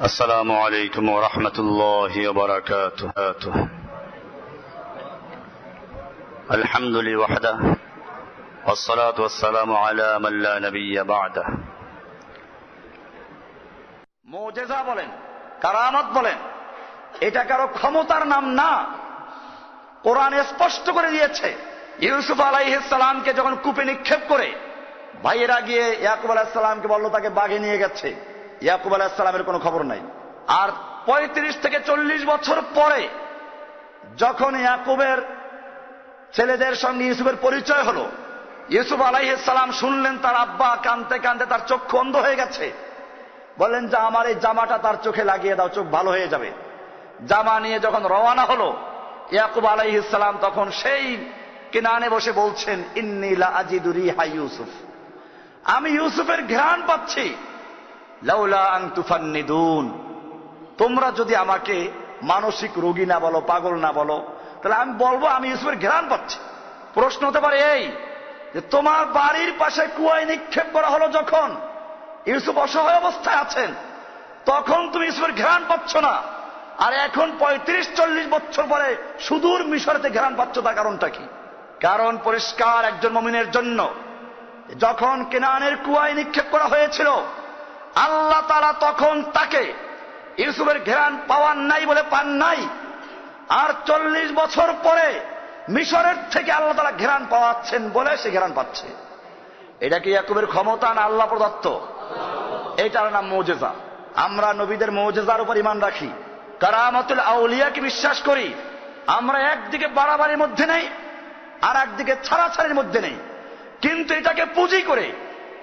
السلام عليكم ورحمة الله وبركاته الحمد لله وحده والصلاة والسلام على من لا نبي بعده মোজেজা বলেন কারামত বলেন এটা কারো ক্ষমতার নাম না কোরআন স্পষ্ট করে দিয়েছে ইউসুফ আলাইসালামকে যখন কূপে নিক্ষেপ করে ভাইয়েরা গিয়ে ইয়াকুব আলাহিসাল্লামকে বললো তাকে বাঘে নিয়ে গেছে ইয়াকুব আলাহিসাল্লামের কোনো খবর নাই। আর পঁয়ত্রিশ থেকে চল্লিশ বছর পরে যখন ইয়াকুবের ছেলেদের সঙ্গে ইউসুফের পরিচয় হলো, ইউসুফ আলাইসালাম শুনলেন তার আব্বা কানতে কানতে তার চক্ষু অন্ধ হয়ে গেছে। বলেন যে আমার এই জামাটা তার চোখে লাগিয়ে দাও, চোখ ভালো হয়ে যাবে। জামা নিয়ে যখন রওয়ানা হলো, ইয়াকুব আলাইহিসালাম তখন সেই কিনানে বসে বলছেন ইন্নিলা আজিদুরি হাই ইউসুফ। আমি ইউসুফের ঘ্রাণ পাচ্ছি। তোমরা যদি আমাকে মানসিক রোগী না বলো, পাগল না বলো, তাহলে আমি বলব, আমি ইউসুফের ঘ্রাণ পাচ্ছি। প্রশ্ন হতে পারে এই, যে তোমার বাড়ির পাশে কুয়ায় নিক্ষেপ করা হলো যখন, ইউসুফ অসহায় অবস্থায় আছেন, তখন তুমি ইউসুফের ঘ্রাণ পাচ্ছ না। আর এখন পঁয়ত্রিশ, চল্লিশ বছর পরে সুদূর মিশরেতে ঘ্রাণ পাচ্ছ, তার কারণটা কি? কারণ পরিষ্কার একজন মমিনের জন্য, যখন কেনানের কুয়ায় নিক্ষেপ করা হয়েছিল আল্লাহ তারা তখন তাকে ইউসুফের ঘেরান পাওয়ার নাই বলে পান নাই। আর চল্লিশ বছর পরে মিশরের থেকে আল্লাহ তারা ঘেরান পাওয়াচ্ছেন বলে সে ঘেরান পাচ্ছে। এটা কি ইয়াকুবের ক্ষমতা না আল্লাহ প্রদত্ত? এটার নাম মৌজেজা। আমরা নবীদের মৌজেজার উপর ইমান রাখি। কারামাতুল আউলিয়াকে বিশ্বাস করি। আমরা একদিকে বাড়াবাড়ির মধ্যে নেই, আর একদিকে ছাড়াছাড়ির মধ্যে নেই। কিন্তু এটাকে পুঁজি করে,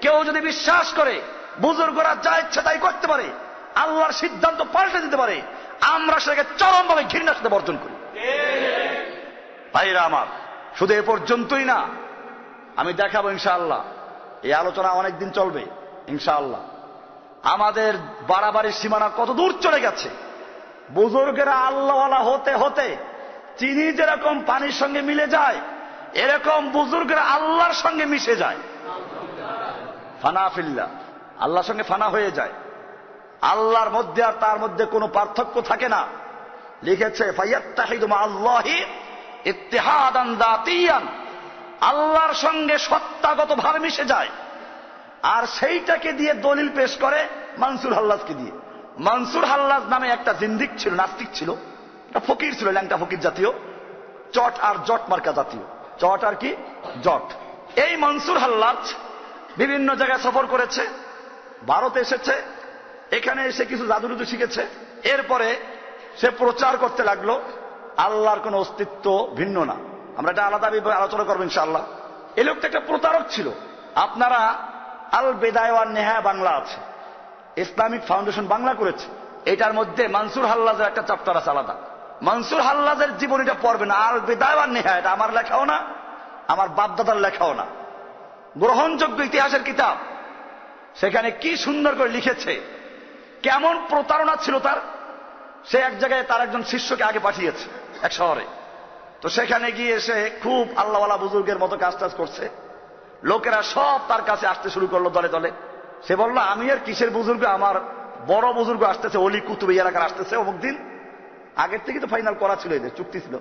কেউ যদি বিশ্বাস করে বুজুর্গরা যা ইচ্ছে তাই করতে পারে। আল্লাহর সিদ্ধান্ত পাল্টে দিতে পারে। আমরা সেটাকে চরমভাবে ঘৃণার সাথে বর্জন করি। ভাইরা আমার, শুধু এ পর্যন্তই না, আমি দেখাবো ইনশাআল্লাহ। এই আলোচনা অনেকদিন চলবে, ইনশাআল্লাহ। আমাদের বাড়াবাড়ির সীমানা কত দূর চলে গেছে। বুজুর্গেরা আল্লাহওয়ালা হতে হতে চিনি যেরকম পানির সঙ্গে মিলে যায়, এরকম বুজুর্গেরা আল্লাহর সঙ্গে মিশে যায়। ফানাফিল্লা আল্লাহর সঙ্গে ফানা হয়ে যায়। আল্লাহর মধ্যে আর তার মধ্যে কোনো পার্থক্য থাকে না। লিখেছে আল্লাহর সঙ্গে সত্তাগত ভাবে মিশে যায়। আর সেইটাকে দিয়ে দলিল পেশ করে মানসুর হাল্লাজকে দিয়ে। মানসুর হাল্লাজ নামে একটা জিন্দিক ছিল, নাস্তিক ছিল। একটা ফকির ছিল, ল্যাংটা ফকির জাতীয়। চট আর জট মার্কা জাতীয়। চট আর কি? জট। এই মনসুর হাল্লাজ বিভিন্ন জায়গায় সফর করেছে। ভারতে এসেছে, এখানে এসে কিছু জাদুরুদু শিখেছে। এরপরে সে প্রচার করতে লাগল, আল্লাহর কোন অস্তিত্ব ভিন্ন না। আমরা এটা আলাদা আলোচনা করব ইনশাআল্লাহ। এই লোকটা একটা প্রতারক ছিল। আপনারা আল বেদায়ওয়ান নেহা বাংলা আছে। ইসলামিক ফাউন্ডেশন বাংলা করেছে। এটার মধ্যে মানসুর হাল্লাজের একটা চ্যাপ্টার আছে আলাদা। মানসুর হাল্লাজের জীবনীটা পড়বে না আর বেদায়ওয়ান নেহা, এটা আমার লেখাও না, আমার বাপদাদার লেখাও না। গ্রহণযোগ্য ইতিহাসের কিতাব। সেখানে কি সুন্দর করে লিখেছে, কেমন প্রতারণা ছিল তার, সে এক জায়গায় তার একজন শিষ্যকে আগে পাঠিয়েছে, এক শহরে। তো সেখানে গিয়ে সে খুব আল্লাহওয়ালা বুজুর্গের মতো কাজ টাজ করছে। লোকেরা সব তার কাছে আসতে শুরু করল দলে দলে। সে বলল, আমি আর কিসের বুজুর্গ? আমার বড় বুজুর্গ আসতেছে, অলি কুতুব এলাকার আসতেছে অমুক দিন। আগের থেকে তো ফাইনাল করা ছিল এদের, চুক্তি ছিল।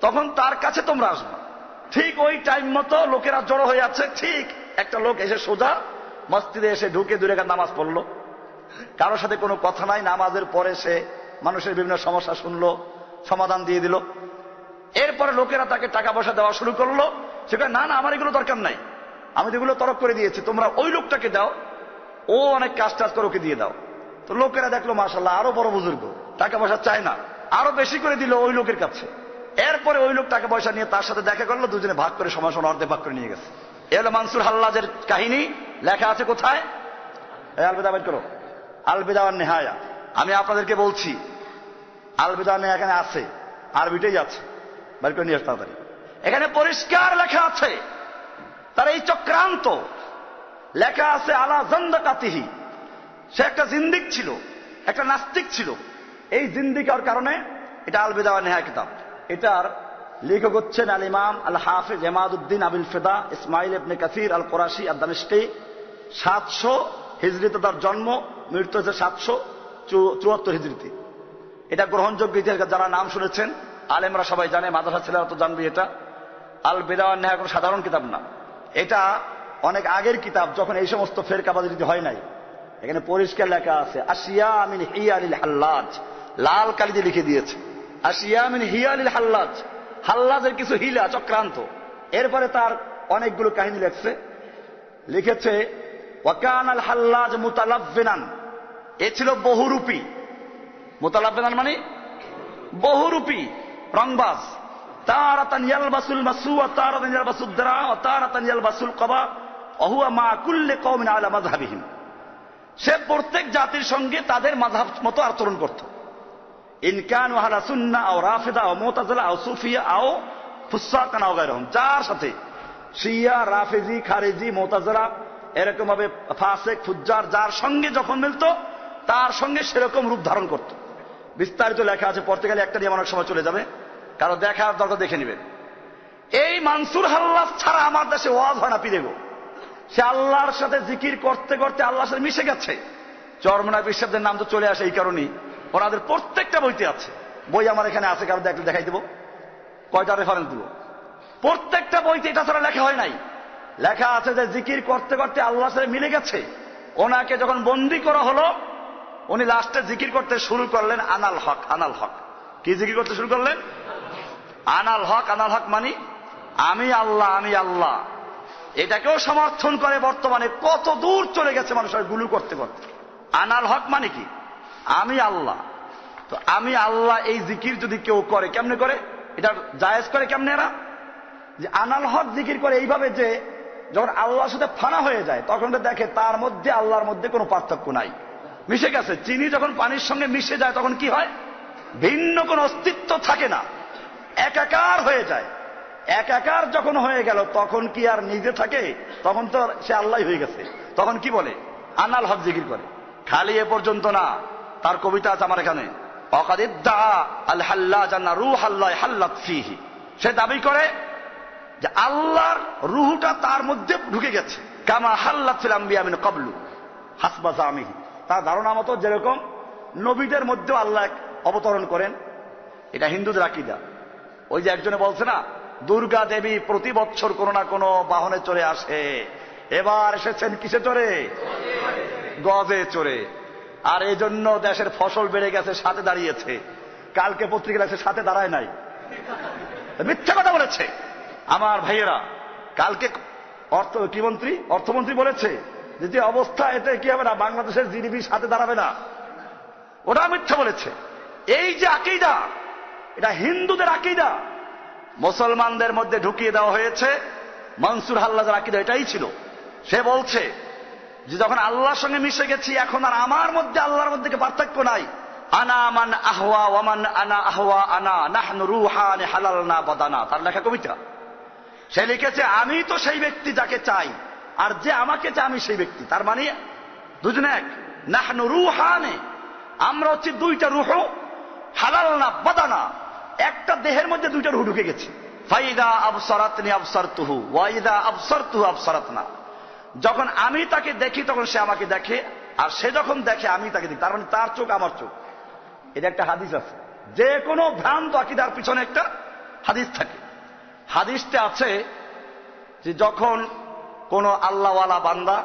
তখন তার কাছে তোমরা আসবে। ঠিক ওই টাইম মতো লোকেরা জড়ো হয়ে যাচ্ছে ঠিক একটা লোক এসে সোজা মসজিদে এসে ঢুকে দূরে নামাজ পড়ল। কারোর সাথে কোনো কথা নাই, নামাজের পরে সে মানুষের বিভিন্ন সমস্যা শুনলো, সমাধান দিয়ে দিল। এরপরে লোকেরা তাকে টাকা পয়সা দেওয়া শুরু করল। সেখানে না না, আমার এগুলো দরকার নাই। আমি তো এগুলো তরক করে দিয়েছি, তোমরা ওই লোকটাকে দাও, ও অনেক কাজ টাজ করে ওকে দিয়ে দাও। তো লোকেরা দেখল মাসাল্লাহ আরও বড় বুজুর্গ, টাকা পয়সা চায় না, আরও বেশি করে দিল ওই লোকের কাছে। এরপরে ওই লোক টাকা পয়সা নিয়ে তার সাথে দেখা করল, দুজনে ভাগ করে সময় সময় অর্ধেক ভাগ করে নিয়ে গেছে। এলো মানসুর হাল্লাজের কাহিনী। লেখা আছে কোথায়? আলবেদা বের করো। আলবেদা নেহায়া। আমি আপনাদেরকে বলছি, আলবেদা নেহা এখানে আছে আরবিটাই আছে। বের করে নিয়ে আসতে তাড়াতাড়ি। এখানে পরিষ্কার লেখা আছে, তার এই চক্রান্ত। লেখা আছে, আলা জন্দকাতিহি। সে একটা জিন্দিক ছিল, একটা নাস্তিক ছিল। এই জিন্দিকার কারণে এটা আলবেদা নেহা কিতাব। এটার লেখক হচ্ছেন আল ইমাম আল হাফিজ এমাদুদ্দিন আবিল ফেদা, ইসমাইল ইবনে কাসির আল কোরাশি আদানিস্কি সাতশো হিজরিতে তার জন্ম, মৃত্যু হচ্ছে সাতশো চুয়াত্তর হিজড়িতে এটা গ্রহণযোগ্য ইতিহাস যারা নাম শুনেছেন, আলেমরা সবাই জানে, মাদ্রাসা ছেলেরা তো জানবে এটা। আল বেদাওয়ান নেহা কোনো সাধারণ কিতাব না। এটা অনেক আগের কিতাব যখন এই সমস্ত ফেরকাবাজি হয় নাই। এখানে পরিষ্কার লেখা আছে আসিয়া আমিন হিয়ালিল হাল্লাজ। লাল কালি দিয়ে লিখে দিয়েছে আসিয়া আমিন হিয়ালিল হাল্লাজ। হাল্লাজের কিছু হিলা, চক্রান্ত। এরপরে তার অনেকগুলো কাহিনী লেখছে। লিখেছে ওয়াকান আল হাল্লাজ মুতালাফিনান। এ ছিল বহুরূপী। মোতালাবেনান মানে বহুরূপী, রংবাজ। তারাতান ইয়ালবাসুল মাসুয়া তারাতান ইয়ালবাসুদ দারা ও তারাতান ইয়ালবাসুল কবা অহুয়া মা কুল্লে কওমিন আলা মাযহাবিহিম। সে প্রত্যেক জাতির সঙ্গে তাদের মাযহাব মতো আচরণ করত। ইনকান ওয়াহালা সুন্না আও রাফিদা ও মুতাজিলা আও সুফিয়া আও ফুসাকান আও গায়রহুম। যার সাথে শিয়া, রাফেজি, খারেজি মোতাজরা এরকম ভাবে ফাসেক, ফুজ্জার, যার সঙ্গে যখন মিলতো, তার সঙ্গে সেরকম রূপ ধারণ করত। বিস্তারিত লেখা আছে, পড়তে গেলে একটা নিয়ে অনেক সময় চলে যাবে। কারও দেখার দরকার দেখে নেবেন। এই মানসুর হাল্লাস ছাড়া আমার দেশে ওয়াজ হয় না পিরেগো সে আল্লাহর সাথে জিকির করতে করতে আল্লাহর সাথে মিশে গেছে। চরমনা বিশ্বাসদের নাম তো চলে আসে এই কারণেই। ওনাদের প্রত্যেকটা বইতে আছে। বই আমার এখানে আছে, কারও দেখলে দেখাই দেবো। কয়টা রেফারেন্স দিব? প্রত্যেকটা বইতে এটা ছাড়া লেখা হয় নাই। লেখা আছে যে জিকির করতে করতে আল্লাহর সাথে মিলে গেছে। ওনাকে যখন বন্দি করা হলো, উনি লাস্টে জিকির করতে শুরু করলেন আনাল হক আনাল হক। কি জিকির করতে শুরু করলেন? আনাল হক আনাল হক মানি আমি আল্লাহ আমি আল্লাহ। এটাকেও সমর্থন করে বর্তমানে। কত দূর চলে গেছে মানুষের গুলু করতে করতে। আনাল হক মানে কি? আমি আল্লাহ। তো আমি আল্লাহ এই জিকির যদি কেউ করে, কেমনে করে? এটা জায়েজ করে কেমনে এরা? যে আনাল হক জিকির করে এইভাবে যে যখন আল্লাহর সাথে ফানা হয়ে যায়, তখন দেখে তার মধ্যে আল্লাহর মধ্যে কোনো পার্থক্য নাই। মিশে গেছে। চিনি যখন পানির সঙ্গে মিশে যায়, তখন কি হয়? ভিন্ন কোন অস্তিত্ব থাকে না। একাকার হয়ে যায়। একাকার যখন হয়ে গেল, তখন কি আর নিজে থাকে? তখন তো সে আল্লাহ হয়ে গেছে। তখন কি বলে? আনাল হক জিকির করে। খালি এ পর্যন্ত না, তার কবিতা আছে আমার এখানে। অকাদিদ্দা আল হাল্লা জান্না রু হাল্লাহ হাল্লাত ফিহি। সে দাবি করে যে আল্লাহর রুহুটা তার মধ্যে ঢুকে গেছে। কামা ফিল আম্বিয়ামিন কবলু হাসবা জামিহি। তার ধারণা মতো যেরকম নবীদের মধ্যেও আল্লাহ অবতরণ করেন, এটা হিন্দুদের আকিদা। ওই যে একজনে বলছে না, দুর্গা দেবী প্রতি বছর কোনো না কোনো বাহনে চলে আসে। এবার এসেছেন কিসে চড়ে? গজে চড়ে। আর এই জন্য দেশের ফসল বেড়ে গেছে, সাথে দাঁড়িয়েছে। কালকে পত্রিকা সাথে দাঁড়ায় নাই। মিথ্যা কথা বলেছে। আমার ভাইয়েরা, কালকে অর্থ, কি মন্ত্রী? অর্থমন্ত্রী বলেছে যে যে অবস্থা, এতে কি হবে না, বাংলাদেশের জিডিপি সাথে দাঁড়াবে না। ওটা মিথ্যা বলেছে। এই যে আকিদা, এটা হিন্দুদের আকিদা। মুসলমানদের মধ্যে ঢুকিয়ে দেওয়া হয়েছে মনসুর হাল্লাদের আকিদা, এটাই ছিল। সে বলছে যে যখন আল্লাহর সঙ্গে মিশে গেছি, এখন আর আমার মধ্যে, আল্লাহর মধ্যে পার্থক্য নাই? আনা মান আহওয়া ওয়ামান আনা আহওয়া আনা, নাহনু রুহান হালাল না বদানা। তার লেখা কবিতা। সে লিখেছে, আমি তো সেই ব্যক্তি যাকে চাই, আর যে আমাকে চায় আমি সেই ব্যক্তি। তার মানে দুজনে এক। নাহনু রুহানে, আমরা হচ্ছে দুইটা রুহ হালাল না বদানা। একটা দেহের মধ্যে দুইটা রুহ ঢুকে গেছে। ফাইদা আবসরাত নি আবসর তুহু ওয়াইদা আবসর তুহু আবসরাত না যখন আমি তাকে দেখি, তখন সে আমাকে দেখে, আর সে যখন দেখে, আমি তাকে দেখি। তার মানে তার চোখ আমার চোখ। এটা একটা হাদিস আছে। যে কোনো ভ্রান্ত আকিদার পিছনে একটা হাদিস থাকে। হাদিসতে আছে যে যখন কোন আল্লাহওয়ালা বান্দা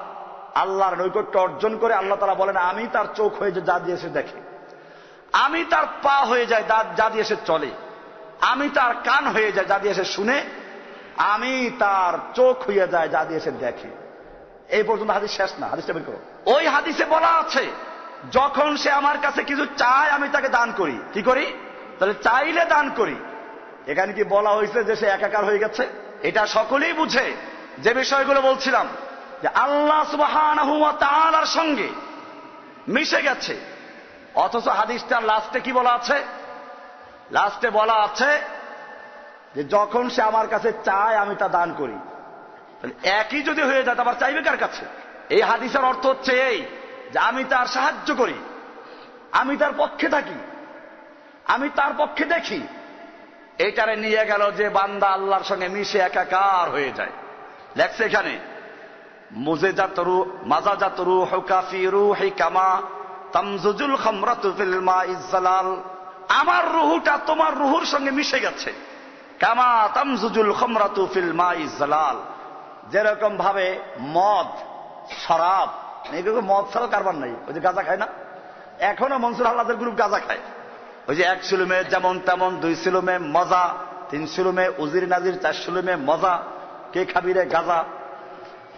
আল্লাহর নৈকট্য অর্জন করে আল্লাহ তারা বলেন, আমি তার চোখ হয়ে যা দিয়ে সে দেখে, আমি তার পা হয়ে যায় যা দিয়ে সে চলে, আমি তার কান হয়ে যায় যা দিয়ে সে শুনে, আমি তার চোখ হয়ে যায় যা দিয়ে সে দেখে। এই পর্যন্ত হাদিস শেষ না, হাদিসটা বের করো। ওই হাদিসে বলা আছে, যখন সে আমার কাছে কিছু চায়, আমি তাকে দান করি। কি করি? তাহলে চাইলে দান করি। এখানে কি বলা হয়েছে যে সে একাকার হয়ে গেছে? এটা সকলেই বুঝে। যে বিষয়গুলো বলছিলাম, যে আল্লাহ সুবাহ সঙ্গে মিশে গেছে। অথচ হাদিসটার লাস্টে কি বলা আছে? লাস্টে বলা আছে যে যখন সে আমার কাছে চায়, আমি তা দান করি। একই যদি হয়ে যায় আবার চাইবে কার কাছে? এই হাদিসের অর্থ হচ্ছে এই, যে আমি তার সাহায্য করি, আমি তার পক্ষে থাকি, আমি তার পক্ষে দেখি এইটারে নিয়ে গেল যে বান্দা আল্লাহর সঙ্গে মিশে একাকার হয়ে যায়। লেখছে এখানে মুজে জাতরু মাজা জাতরু হুকাফি রু হি কামা তামজুজুল খামরাতু ফিল মাইজ জালাল। আমার রুহুটা তোমার রুহুর সঙ্গে মিশে গেছে। কামা তামজুজুল খামরাতু ফিল মাইজ জালাল। যেরকম ভাবে মদ, শরাব মদ ছাড়া কারবার নাই। ওই যে গাঁজা খায় না? এখনও মনসুর আল্লাদের গ্রুপ গাঁজা খায়। ওই যে এক সিলুমে যেমন তেমন, দুই সিলুমে মজা, তিন সিলুমে উজির নাজির, চার সিলুমে মজা, কে খাবি রে গাজা।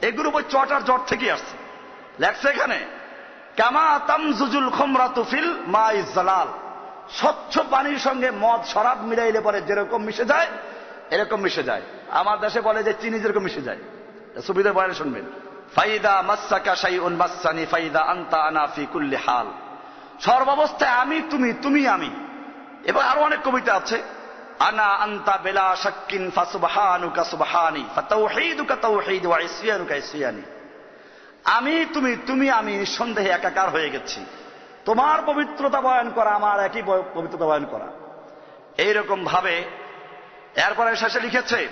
এগুলো ওই চটার জট থেকে আসছে। লেখছে এখানে, কামা তামজুজুল খমরাতু ফিল মাই জালাল। স্বচ্ছ পানির সঙ্গে মদ, শরাব মিলাইলে পরে যেরকম মিশে যায়, এরকম মিশে যায়। আমার দেশে বলে যে চিনি যেরকম মিশে যায়। সুবিধা বয়ানে শুনবেন। ফাইদা মাসাকা শাইউন মাসানি, ফাইদা আনতা আনা ফি কুল্লি হাল। সর্বাবস্থায় আমি, তুমি তুমি আমি। এবার আরও অনেক কবিতা আছে। আনা আন্তা বেলা শাক্কিন ফাসুবহানুকা আমি, তুমি তুমি আমি নিঃসন্দেহে একাকার হয়ে গেছি। তোমার পবিত্রতা বয়ন করা, আমার একই পবিত্রতা বয়ন করা। এইরকম ভাবে এরপরে শেষে লিখেছে,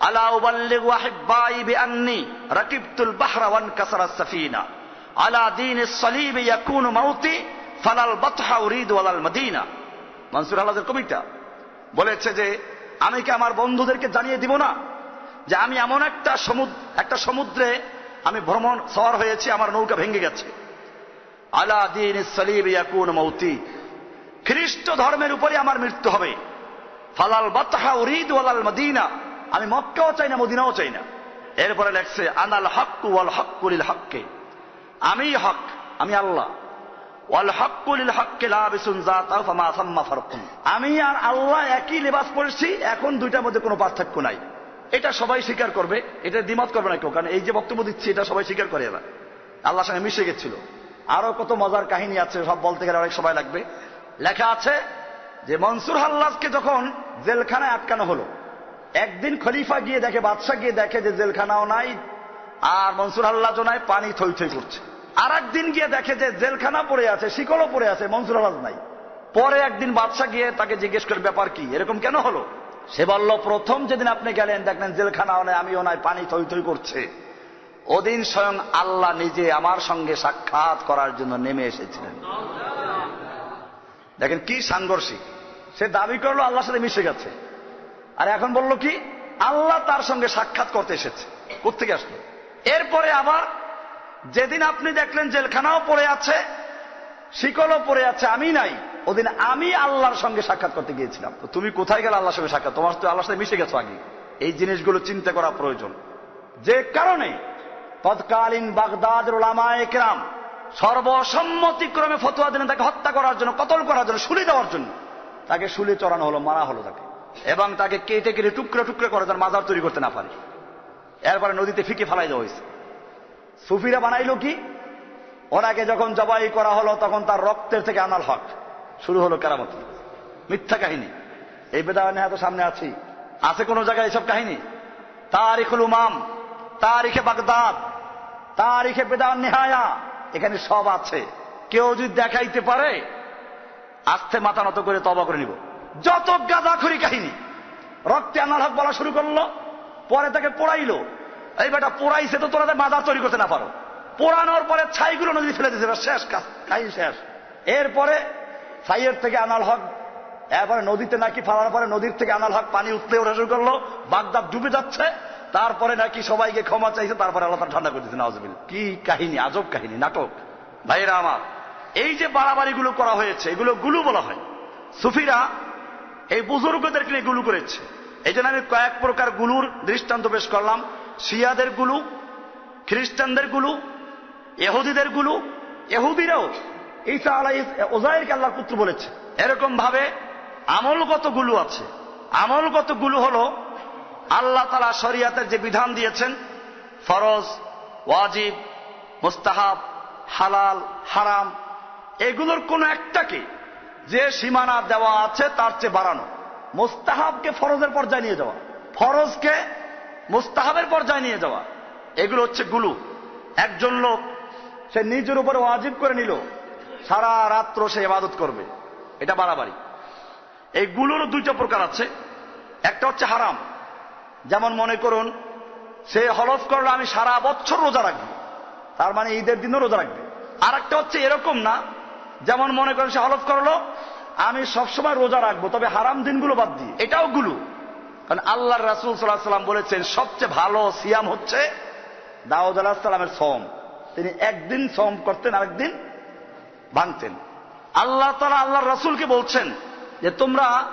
আলা উবাল্লিগু আহিব্বাই বিআন্নি রাকিবতুল বাহরা ওয়ান কাসারাস সাফিনা। আলা দীন সলিব ইয়াকুনু মাউতি ফালাল বাতহা উরিদ ওয়ালাল মদিনা। মনসুর আল্লাহর কবিতা বলেছে যে, আমি কি আমার বন্ধুদেরকে জানিয়ে দিব না যে আমি এমন একটা সমুদ্র একটা সমুদ্রে আমি ভ্রমণ, সওয়ার হয়েছি, আমার নৌকা ভেঙে গেছে। আলা দিন সলিব ইয়াকুন মৌতি খ্রিস্ট ধর্মের উপরে আমার মৃত্যু হবে। ফালাল বাতহা উরিদ ওয়ালাল মদিনা, আমি মক্কাও চাই না, মদিনাও চাই না। এরপরে লেখছে, আনাল হক্কু ওয়াল হক্কুলিল হককে। আমি হক, আমি আল্লাহ। আমি আর আল্লাহ একই লেবাস পড়েছি, এখন দুইটার মধ্যে কোনো পার্থক্য নাই। এটা সবাই স্বীকার করবে, এটা দ্বিমত করবে না কেউ, কারণ এই যে বক্তব্য দিচ্ছি, এটা সবাই স্বীকার করে এরা। আল্লাহর সঙ্গে মিশে গেছিল। আরও কত মজার কাহিনী আছে, সব বলতে গেলে অনেক সময় লাগবে। লেখা আছে যে, মনসুর হাল্লাজকে যখন জেলখানায় আটকানো হলো, একদিন খলিফা গিয়ে দেখে, বাদশাহ গিয়ে দেখে যে, জেলখানাও নাই আর মনসুর আল্লাহ নাই পানি থই থই করছে। আর একদিন গিয়ে দেখে যে জেলখানা পড়ে আছে, শিকলও পড়ে আছে, মনসুর আল্লাহ নাই পরে একদিন বাদশাহ গিয়ে তাকে জিজ্ঞেস করে, ব্যাপার কি? এরকম কেন হলো? সে বলল, প্রথম যেদিন আপনি গেলেন, দেখলেন জেলখানা নাই আমি ওনায় পানি থই থই করছে। ওদিন স্বয়ং আল্লাহ নিজে আমার সঙ্গে সাক্ষাৎ করার জন্য নেমে এসেছিলেন। দেখেন কি সাংঘর্ষিক। সে দাবি করল, আল্লাহর সাথে মিশে গেছে। আর এখন বলল কি, আল্লাহ তার সঙ্গে সাক্ষাৎ করতে এসেছে। কোথেকে আসলো? এরপরে আবার যেদিন আপনি দেখলেন জেলখানাও পড়ে আছে, শিকলও পড়ে আছে, আমি নাই। ওদিন আমি আল্লাহর সঙ্গে সাক্ষাৎ করতে গিয়েছিলাম। তো তুমি কোথায় গেলে আল্লাহর সঙ্গে সাক্ষাৎ? তোমার তো আল্লাহর সাথে মিশে গেছো আগে। এই জিনিসগুলো চিন্তা করা প্রয়োজন। যে কারণে তৎকালীন বাগদাদ ওলামা একরাম সর্বসম্মতিক্রমে ফতোয়া দিলেন, তাকে হত্যা করার জন্য, কতল করার জন্য, শুলি দেওয়ার জন্য। তাকে শুলে চড়ানো হলো, মারা হলো তাকে। এবং তাকে কেটে কেটে টুকরো টুকরো করে তার মাজার তৈরি করতে না পারে। এরপরে নদীতে ফিকে ফেলাই দেওয়া হয়েছে। সুফিরা বানাইলো কি? ওনাকে যখন জবাই করা হলো, তখন তার রক্তের থেকে আনাল হক। শুরু হলো কেরামত। মিথ্যা কাহিনী। এই বেদায়নে এত সামনে আছি। আছে কোন জায়গায় এসব কাহিনী? তারিখুল উমাম, তারিখে বাগদাদ, তারিখে বেদান নেহায়া। এখানে সব আছে। কেউ যদি দেখাইতে পারে, আস্তে মাথা নত করে তবা করে নিব। যত গাঁদাখড়ি কাহিনী, রক্তে আনাল হক বলা শুরু করল পরে তাকে পোড়াইলো। এই বেটা পোড়াইছে তো তোরা মাদার তৈরি করতে না পারো। পোড়ানোর পরে ছাইগুলো নদী ফেলে এবার শেষ কাহিনী শেষ। এরপরে ছাইয়ের থেকে আনাল হক, এরপরে নদীতে নাকি ফালার পরে নদীর থেকে আনাল হক পানি উঠতে ওঠা শুরু করল, বাগদাদ ডুবে যাচ্ছে, তারপরে নাকি সবাইকে ক্ষমা চাইছে, তারপরে আল্লাহ ঠান্ডা করে দিচ্ছে নাজবিল কি কাহিনী, আজব কাহিনী, নাটক। ভাইরা আমার, এই যে বাড়াবাড়িগুলো করা হয়েছে, এগুলো গুলু বলা হয়। সুফিরা এই বুজুর্গদেরকে গুলু করেছে। এই জন্য আমি কয়েক প্রকার গুলুর দৃষ্টান্ত পেশ করলাম। শিয়াদের গুলু, খ্রিস্টানদের গুলু এহুদিদের গুলু এহুদিরাও ঈসা আলাই ওজাইরকে আল্লাহর পুত্র বলেছে। এরকম ভাবে আমলগত গুলু আছে। আমলগত গুলু হলো আল্লাহ তালা শরিয়াতের যে বিধান দিয়েছেন, ফরজ, ওয়াজিব, মুস্তাহাব, হালাল, হারাম, এগুলোর কোন একটাকে যে সীমানা দেওয়া আছে তার চেয়ে বাড়ানো। মুস্তাহাবকে ফরজের পর্যায়ে নিয়ে যাওয়া। ফরজকে মুস্তাহাবের পর্যায়ে নিয়ে যাওয়া। এগুলো হচ্ছে গুলু। একজন লোক, সে নিজের উপরে ওয়াজিব করে নিল, সারা রাত্র সে ইবাদত করবে। এটা বাড়াবাড়ি। এই গুলোর দুইটা প্রকার আছে। একটা হচ্ছে হারাম। যেমন মনে করুন, সে হলফ করল আমি সারা বছর রোজা রাখব। তার মানে ঈদের দিনও রোজা রাখবে। আর একটা হচ্ছে এরকম না। যেমন মনে করেন, সে হলফ করল আমি সবসময় রোজা রাখব, তবে হারাম দিনগুলো বাদ দিই এটাও গুলো। কারণ আল্লাহ রাসুল সাল্লাহ সাল্লাম বলেছেন, সবচেয়ে ভালো সিয়াম হচ্ছে দাউদ আলাহ সাল্লামের সম তিনি একদিন সম করতেন, আরেকদিন ভাঙতেন। আল্লাহ তালা আল্লাহ রাসুলকে বলছেন যে, তোমরা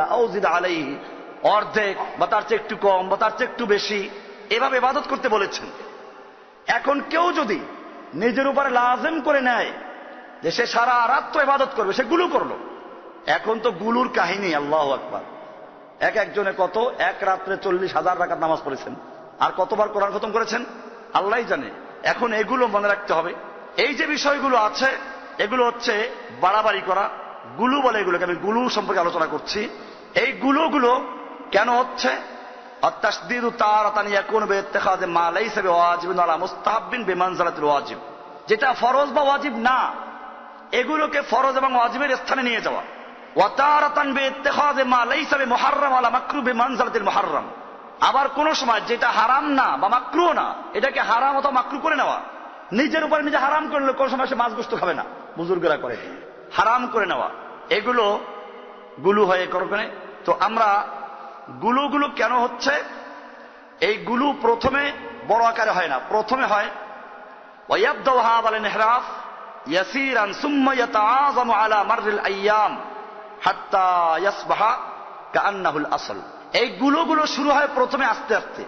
আও আলাইহি। অর্ধেক বা তার চেয়ে একটু কম বা তার চেয়ে একটু বেশি। এভাবে ইবাদত করতে বলেছেন। এখন কেউ যদি নিজের উপরে লাজেম করে নেয় যে সে সারা রাত্র ইবাদত করবে, সে গুলু করল। এখন তো গুলুর কাহিনী, আল্লাহ আকবার। এক একজনে কত? এক রাত্রে চল্লিশ হাজার রাকাত নামাজ পড়েছেন। আর কতবার কোরআন খতম করেছেন? আল্লাহ জানে। এখন এগুলো মনে রাখতে হবে। এই যে বিষয়গুলো আছে, এগুলো হচ্ছে বাড়াবাড়ি করা। গুলু বলে এগুলোকে আমি গুলু সম্পর্কে আলোচনা করছি। এই গুলোগুলো কেন হচ্ছে? যেটা ফরজ বা ওয়াজিব? না। এগুলোকে ফরজ এবং ওয়াজিবের স্থানে নিয়ে যাওয়া। ওয়াতারাতান আবার কোন সময় যেটা হারাম না বা মাকরু না, এটাকে হারাম অথবা মাকরু করে নেওয়া। নিজের উপরে নিজে হারাম করলে কোন সময় সে মাছ গোস্ত খাবে না, বুজুর্গরা করে। হারাম করে নেওয়া। এগুলো গুলু হয়ে করবে তো আমরা গুলুগুলো কেন হচ্ছে? এই গুলু প্রথমে বড় আকারে হয় না। প্রথমে হয় ওয়াবদাউ হাদাল ইনহরাফ, ইয়াসিরান সুম্মা ইয়াতাআযামু আলা মাররিল আইয়াম হাত্তা ইয়াসবাহা কাআন্নাহুল আসল। এই গুলোগুলো শুরু হয় প্রথমে আস্তে আস্তে।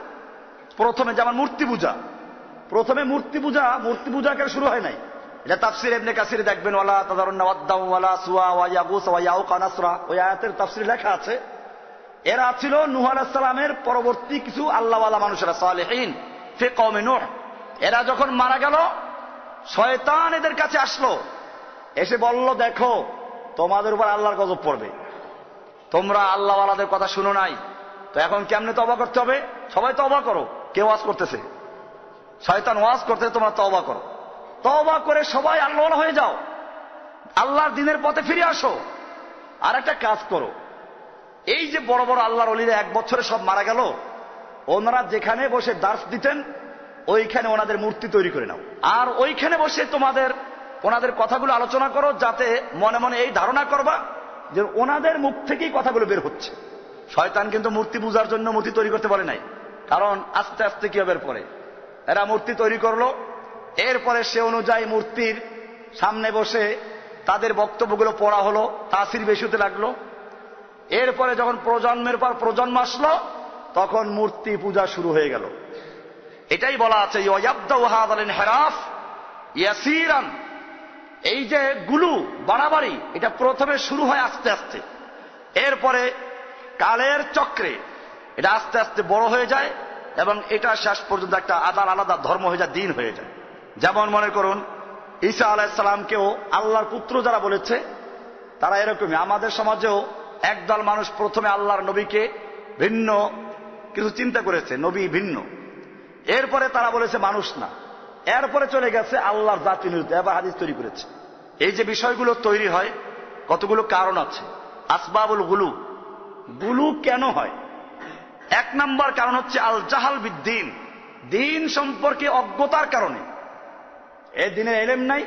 প্রথমে যেমন মূর্তি পূজা। প্রথমে মূর্তি পূজা মূর্তি পূজা কেন শুরু হয় নাই? এটা তাফসির এমনি কাসির দেখবেন, ওয়ালা তাদারুন্না ওয়াদ্দাম ওয়ালা সুয়া ওয়া ইয়াগুস ওয়া ইয়াউকা নাসরা। ওই আয়াতের তাফসির লেখা আছে এরা ছিল নূহ আলাইহিস সালামের পরবর্তী কিছু আল্লাহওয়ালা মানুষেরা, সালেহীন, ফি কমে নূহ। এরা যখন মারা গেল, শয়তান এদের কাছে আসলো। এসে বলল, দেখো, তোমাদের উপর আল্লাহর গজব পড়বে। তোমরা আল্লাহওয়ালাদের কথা শুনো নাই। তো এখন কেমনে তবা করতে হবে? সবাই তবা করো। কে ওয়াজ করতেছে? শয়তান ওয়াজ করতে তোমরা তবা করো। তবা করে সবাই আল্লাহ হয়ে যাও। আল্লাহর দিনের পথে ফিরে আসো। আর একটা কাজ করো। এই যে বড় বড় আল্লাহর অলিরা এক বছরে সব মারা গেল, ওনারা যেখানে বসে দাস দিতেন, ওইখানে ওনাদের মূর্তি তৈরি করে নাও। আর ওইখানে বসে তোমাদের, ওনাদের কথাগুলো আলোচনা করো, যাতে মনে মনে এই ধারণা করবা যে ওনাদের মুখ থেকেই কথাগুলো বের হচ্ছে। শয়তান কিন্তু মূর্তি পূজার জন্য মূর্তি তৈরি করতে বলে নাই, কারণ আস্তে আস্তে কি হবে পরে? এরা মূর্তি তৈরি করল, এরপরে সে অনুযায়ী মূর্তির সামনে বসে তাদের বক্তব্যগুলো পড়া হলো, তাসির বেশি হতে লাগল এরপরে যখন প্রজন্মের পর প্রজন্ম আসলো, তখন মূর্তি পূজা শুরু হয়ে গেল। এটাই বলা আছে হেরাফ ইয়াসিরান। এই যে গুলু, বাড়াবাড়ি, এটা প্রথমে শুরু হয় আস্তে আস্তে। এরপরে কালের চক্রে এটা আস্তে আস্তে বড় হয়ে যায় এবং এটা শেষ পর্যন্ত একটা আদার আলাদা ধর্ম হয়ে যায়, দিন হয়ে যায়। যেমন মনে করুন, ঈসা আলাহিসাল্লামকেও আল্লাহর পুত্র যারা বলেছে, তারা এরকমই। আমাদের সমাজেও একদল মানুষ প্রথমে আল্লাহর নবীকে ভিন্ন কিছু চিন্তা করেছে, নবী ভিন্ন। এরপরে তারা বলেছে মানুষ না। এরপরে চলে গেছে আল্লাহর জাতি নির্দিত এবার হাদিস তৈরি করেছে। এই যে বিষয়গুলো তৈরি হয়, কতগুলো কারণ আছে? আসবাবুল গুলু। গুলু কেন হয়? এক নম্বর কারণ হচ্ছে আল জাহাল বিদ্দিন। দিন সম্পর্কে অজ্ঞতার কারণে। এ দিনে এলেম নাই,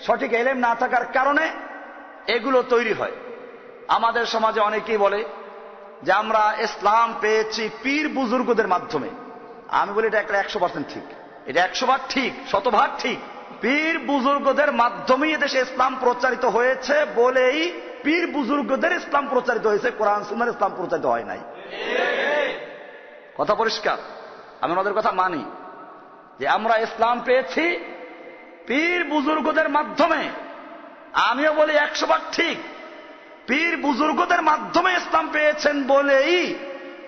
সঠিক এলেম না থাকার কারণে এগুলো তৈরি হয়। আমাদের সমাজে অনেকেই বলে যে আমরা ইসলাম পেয়েছি পীর বুজুর্গদের মাধ্যমে। আমি বলি এটা একটা একশো পার্সেন্ট ঠিক। এটা একশো ভাগ ঠিক, শতভাগ ঠিক। পীর বুজুর্গদের মাধ্যমেই এদেশে ইসলাম প্রচারিত হয়েছে বলেই পীর বুজুর্গদের ইসলাম প্রচারিত হয়েছে, কোরআন সুন্নার ইসলাম প্রচারিত হয় নাই। কথা পরিষ্কার? আমি ওনাদের কথা মানি। যে আমরা ইসলাম পেয়েছি পীর বুজুর্গদের মাধ্যমে, আমিও বলি একশো ভাগ ঠিক। পীর বুজুর্গদের মাধ্যমে ইসলাম পেয়েছেন বলেই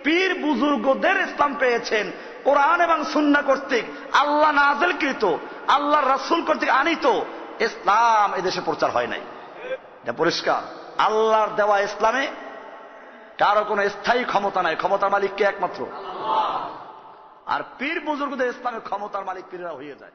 পীর বুজুর্গদের ইসলাম পেয়েছেন। কোরআন এবং সুন্না কর্তৃক আল্লাহ নাজেলকৃত আল্লাহ রাসুল কর্তৃক আনিত। ইসলাম এদেশে প্রচার হয় নাই। পরিষ্কার। আল্লাহর দেওয়া ইসলামে কারও কোনো স্থায়ী ক্ষমতা নাই। ক্ষমতার মালিককে একমাত্র? আর পীর বুজুর্গদের ইসলামের ক্ষমতার মালিক পীররা হয়ে যায়।